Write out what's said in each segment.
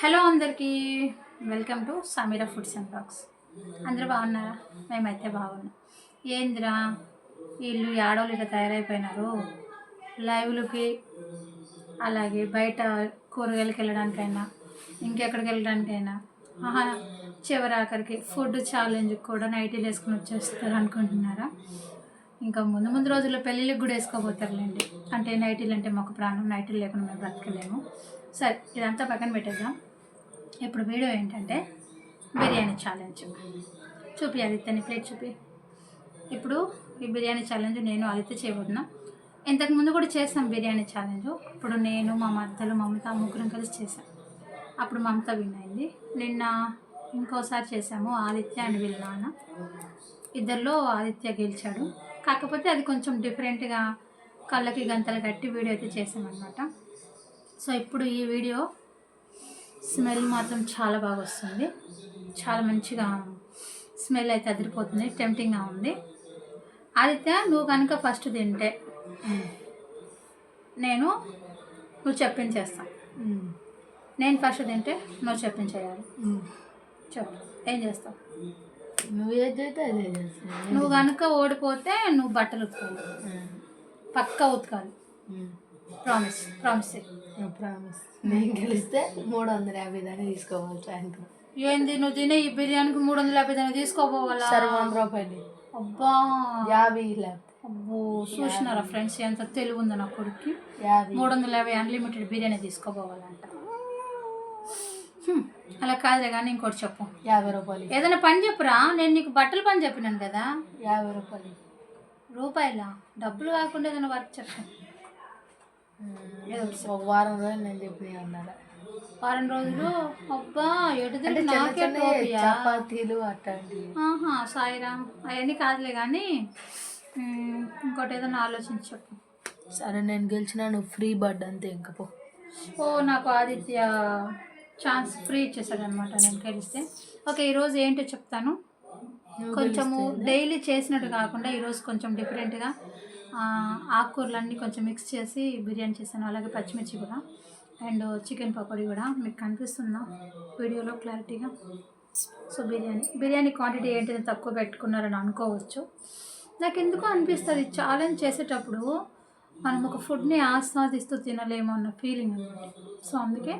Hello అందరికీ. Welcome to Sameera foods and box అందరూ బాగున్నారా? మేమైతే బాగున్నాం. ఏందిరా? వీళ్ళు ఆడవాళ్ళు ఇట్లా తయారైపోయినారు. లైవ్లకి అలాగే బయట కూరగాయలకి వెళ్ళడానికైనా ఇంకెక్కడికి వెళ్ళడానికైనా ఆహా చివరి ఆఖరికి ఫుడ్ ఛాలెంజ్ కూడా నైటీలు వేసుకుని వచ్చేస్తారు అనుకుంటున్నారా? ఇంకా ముందు ముందు రోజుల్లో పెళ్ళిళ్ళకి కూడా వేసుకోబోతారులేండి. అంటే నైటీలు అంటే మాకు ప్రాణం. నైటీలు లేకుండా మేము బ్రతకలేము. సరే ఇదంతా పక్కన పెట్టేద్దాం. ఇప్పుడు వీడియో ఏంటంటే బిర్యానీ ఛాలెంజ్ చూపి ఆదిత్యని ప్లేట్ చూపి. ఇప్పుడు ఈ బిర్యానీ ఛాలెంజ్ నేను ఆదిత్య చేయబోతున్నా. ఇంతకు ముందు కూడా చేసాం బిర్యానీ ఛాలెంజ్ ఇప్పుడు నేను మా మద్దలు మమత ముగ్గురం కలిసి చేసాం. అప్పుడు మమత విన్ అయింది. నిన్న ఇంకోసారి చేసాము ఆదిత్య అండ్ వీళ్ళ నాన్న. ఇద్దరిలో ఆదిత్య గెలిచాడు. కాకపోతే అది కొంచెం డిఫరెంట్గా కళ్ళకి గంతలు కట్టి వీడియో అయితే చేసామన్నమాట. సో ఇప్పుడు ఈ వీడియో స్మెల్ మాత్రం చాలా బాగా వస్తుంది. చాలా మంచిగా స్మెల్ అయితే అదిరిపోతుంది. టెంప్టింగ్గా ఉంది. ఆదిత్య నువ్వు కనుక ఫస్ట్ తింటే నేను నువ్వు చెప్పించేస్తాను నేను ఫస్ట్ తింటే నువ్వు చెప్పించేయాలి చెప్పు. ఏం చేస్తావు? నువ్వు ఏది అయితే అదే చేస్తాను నువ్వు కనుక ఓడిపోతే నువ్వు బట్టలు ఉతకాలి. పక్కా ఉతకాలి. ప్రామిస్ ప్రామిస్ ప్రామిస్ నేను గెలిస్తే మూడు వందల యాభై దాకా తీసుకోవాలి సాయంత్రం. ఏంది నువ్వు తినే ఈ బిర్యానీకి మూడు వందల యాభై దాన్ని తీసుకోపోవాలా? సరే వంద రూపాయలు అబ్బా. యాభై లేకపోతే. అబ్బో చూసినారా ఫ్రెండ్స్ ఎంత తెలివి ఉందో నా కొడుక్కి? యాభై. మూడు వందల యాభై అన్లిమిటెడ్ బిర్యానీ తీసుకోపోవాలంట. అలా కాదులే కానీ ఇంకోటి చెప్పు. యాభై రూపాయలు. ఏదైనా పని చెప్పురా? నేను నీకు బట్టల పని చెప్పినాను కదా. యాభై రూపాయలు. రూపాయల? డబ్బులు కాకుండా ఏదైనా వర్క్ చెప్పు ఏదో ఒకటి చెప్పు. ఒక వారం రోజులు నేను చెప్పిన అన్నాడు. వారం రోజులు? అబ్బా ఎటు నాకే? చపాతీలు అట్లాంటివి. ఆహా సాయిరామ్ అవన్నీ కాదులే కానీ ఇంకోటి ఏదైనా ఆలోచించి చెప్పు. సరే నేను గెలిచినా నువ్వు ఫ్రీ బర్డ్ అంతే ఇంక పో. ఓ నాకు ఆదిత్య ఛాన్స్ ఫ్రీ ఇచ్చేసాడు అనమాట నేను గెలిస్తే. ఓకే ఈరోజు ఏంటో చెప్తాను. కొంచెము డైలీ చేసినట్టు కాకుండా ఈరోజు కొంచెం డిఫరెంట్గా ఆకుకూరలన్నీ కొంచెం మిక్స్ చేసి బిర్యానీ చేశాను. అలాగే పచ్చిమిర్చి కూడా. అండ్ చికెన్ పకోడీ కూడా మీకు కనిపిస్తుందా? వీడియోలో క్లారిటీగా. సో బిర్యానీ బిర్యానీ క్వాంటిటీ ఏంటిది తక్కువ పెట్టుకున్నారని అనుకోవచ్చు. నాకు ఎందుకో అనిపిస్తుంది ఛాలెంజ్ చేసేటప్పుడు మనం ఒక ఫుడ్ని ఆస్వాదిస్తూ తినలేమో అన్న ఫీలింగ్ అనమాట. సో అందుకే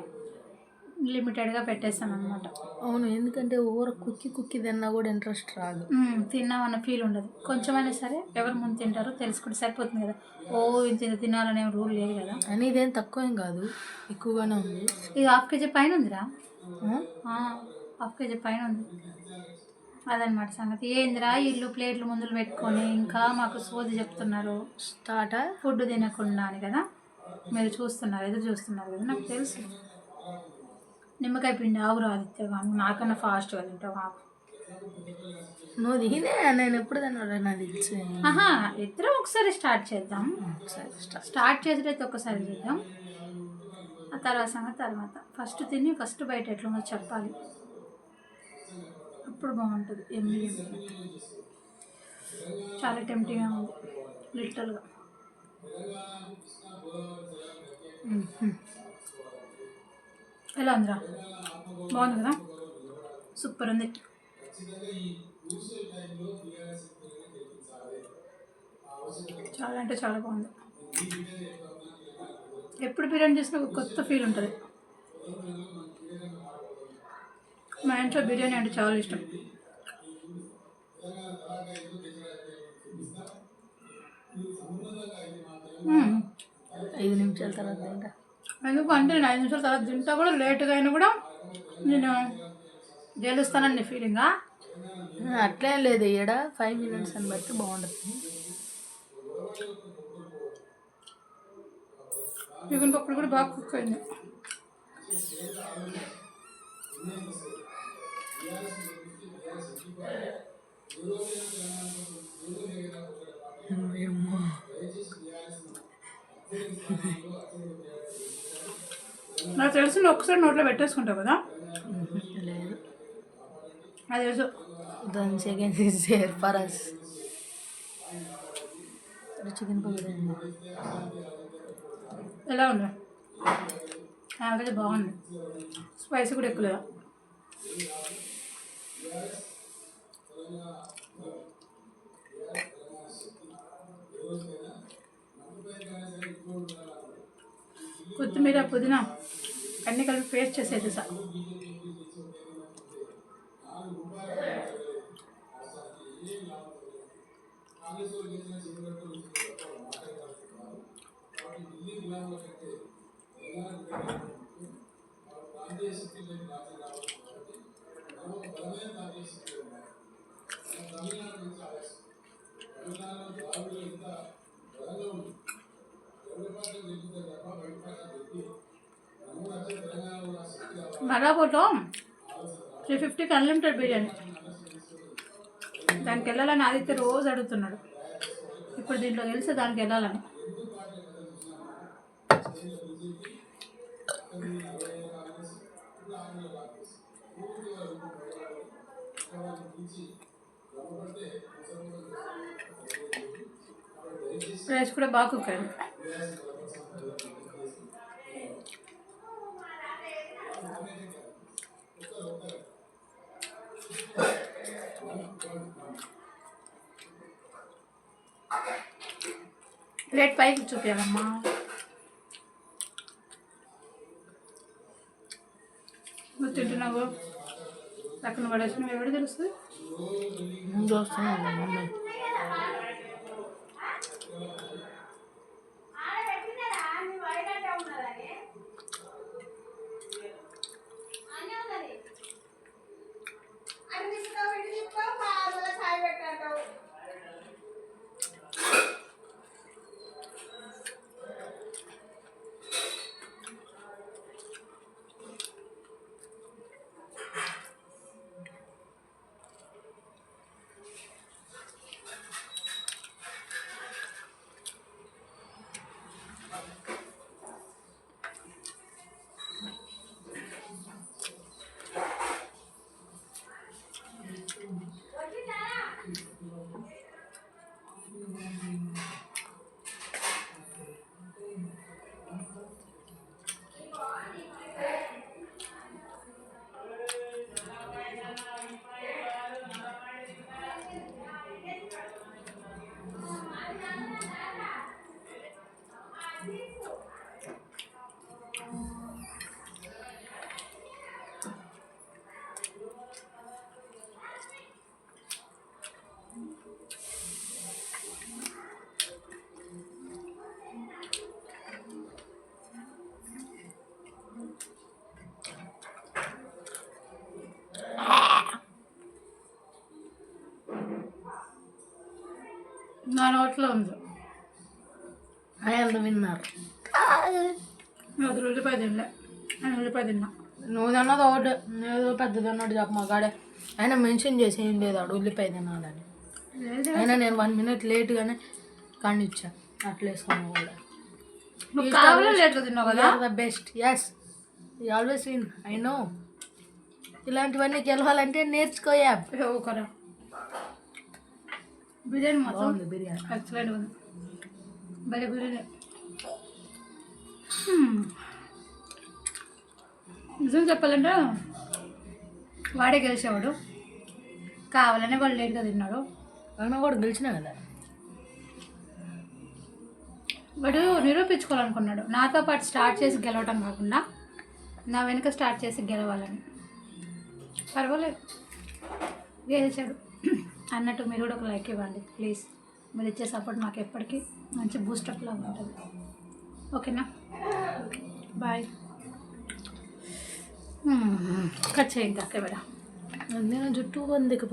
లిమిటెడ్గా పెట్టేస్తాను అనమాట అవును ఎందుకంటే ఓవర్ కుక్కి కుక్కి తిన్నా కూడా ఇంట్రెస్ట్ రాదు. తిన్నామన్న ఫీల్ ఉండదు. కొంచెమైనా సరే ఎవరు ముందు తింటారో తెలుసుకుంటే సరిపోతుంది కదా. ఓ ఇంత తినాలనే రూల్ లేదు కదా. అని ఇదేం తక్కువేం కాదు ఎక్కువగానే ఉంది. ఇది హాఫ్ కేజీ పైన ఉందిరా? హాఫ్ కేజీ పైన ఉంది. అదనమాట సంగతి. ఏందిరా ఇల్లు ప్లేట్లు ముందులు పెట్టుకొని ఇంకా మాకు సోది చెప్తున్నారు. స్టార్టా? ఫుడ్ తినకుండా అని కదా. మీరు చూస్తున్నారు ఎదురు చూస్తున్నారు కదా నాకు తెలుసు. నిమ్మకాయ పిండి ఆవురు ఆదిత్య కానీ నాకన్నా ఫాస్ట్గా తింటావు ఆకు నువ్వు దిగినే నేను ఎప్పుడు తిన్నాడు నాకు తెలుసు. ఆహా ఇద్దరం ఒకసారి స్టార్ట్ చేద్దాం. సరే స్టార్ట్ చేసేటైతే ఒకసారి చేద్దాం. ఆ తర్వాత సంగతి తర్వాత. ఫస్ట్ తిని ఫస్ట్ బయట ఎట్లుందో చెప్పాలి. అప్పుడు బాగుంటుంది. ఎమ్మి ఎమ్మి చాలా టెంప్టింగ్గా ఉంది. లిటరల్గా ఎలా ఉందిరా బాగుంది కదా సూపర్ ఉంది చాలా అంటే చాలా బాగుంది ఎప్పుడు బిర్యానీ చేసినా ఒక కొత్త ఫీల్ ఉంటుంది మా ఇంట్లో బిర్యానీ అంటే చాలా ఇష్టం ఐదు నిమిషాల తర్వాత తింటా ఎందుకు అంటే నేను ఐదు నిమిషాల తర్వాత తింటా కూడా లేట్గా అయినా కూడా నేను గెలుస్తానని ఫీలింగా అట్లేం లేదు. ఈడ ఫైవ్ మినిట్స్ అని బట్టి బాగుంటుంది చికెన్ పప్పులు కూడా బాగా కుక్ అయింది ఏమో. నాకు తెలిసి నువ్వు ఒకసారి నోట్లో పెట్టేసుకుంటావు కదా? లేదు. అది తెలుసు. దాని second is there for us chicken pakodi ఎలా ఉంది? యావరేజ్ బాగుంది. స్పైస్ కూడా ఎక్కువ లేదా కొత్తిమీర పుదీనా కన్నికలు కలిపి పేస్ట్ చేసేది సార్. మరాకోట్లో త్రీ ఫిఫ్టీకి అన్లిమిటెడ్ బిర్యానీ. దానికి వెళ్ళాలని ఆదిత్య రోజు అడుగుతున్నాడు. ఇప్పుడు దీంట్లో తెలిసి దానికి వెళ్ళాలని రైస్ కూడా బాగా ప్లేట్ పైకి చూపించాలమ్మా నువ్వు తింటున్నావు? పక్కన పడేసిన ఎవడు తెలుస్తుంది ముందు నా నోట్లో ఉంది ఆయన విన్నారు నేను ఉల్లిపాయ తినలే నేను ఉల్లిపాయ తిన్నా నువ్వు తిన్నది ఒకటి ఏదో పెద్దది అన్నట్టు చెప్ప మా కాడే ఆయన మెన్షన్ చేసి ఏం లేదు ఆడు ఉల్లిపాయ తినాలని. అయినా నేను వన్ మినిట్ లేట్గానే కానిచ్చా అట్లా వేసుకున్నా కూడా నువ్వు లేట్గా తిన్నావు కదా? The best is always win I know ఇలాంటివన్నీ గెలవాలంటే నేర్చుకోయా? ఒకరా. బిర్యానీ మాత్రం బిర్యానీ. ఎక్సలెంట్ ఉంది. భలే బిర్యానీ. నిజం చెప్పాలంటే వాడే గెలిచేవాడు. కావాలనే వాడు లేట్గా తిన్నాడు. అయినా కూడా గెలిచినా కదా. వాడు నిరూపించుకోవాలనుకున్నాడు. నాతో పాటు స్టార్ట్ చేసి గెలవటం కాకుండా నా వెనుక స్టార్ట్ చేసి గెలవాలని. పర్వాలేదు. గెలిచాడు. అన్నట్టు మీరు కూడా ఒక లైక్ ఇవ్వండి ప్లీజ్ మీరు ఇచ్చే సపోర్ట్ మాకు ఎప్పటికీ మంచి బూస్టప్ లాగా ఉంటుంది. ఓకేనా? బాయ్ కట్ చేయండి ఇంకా కెమెరా నేను జుట్టు బందికి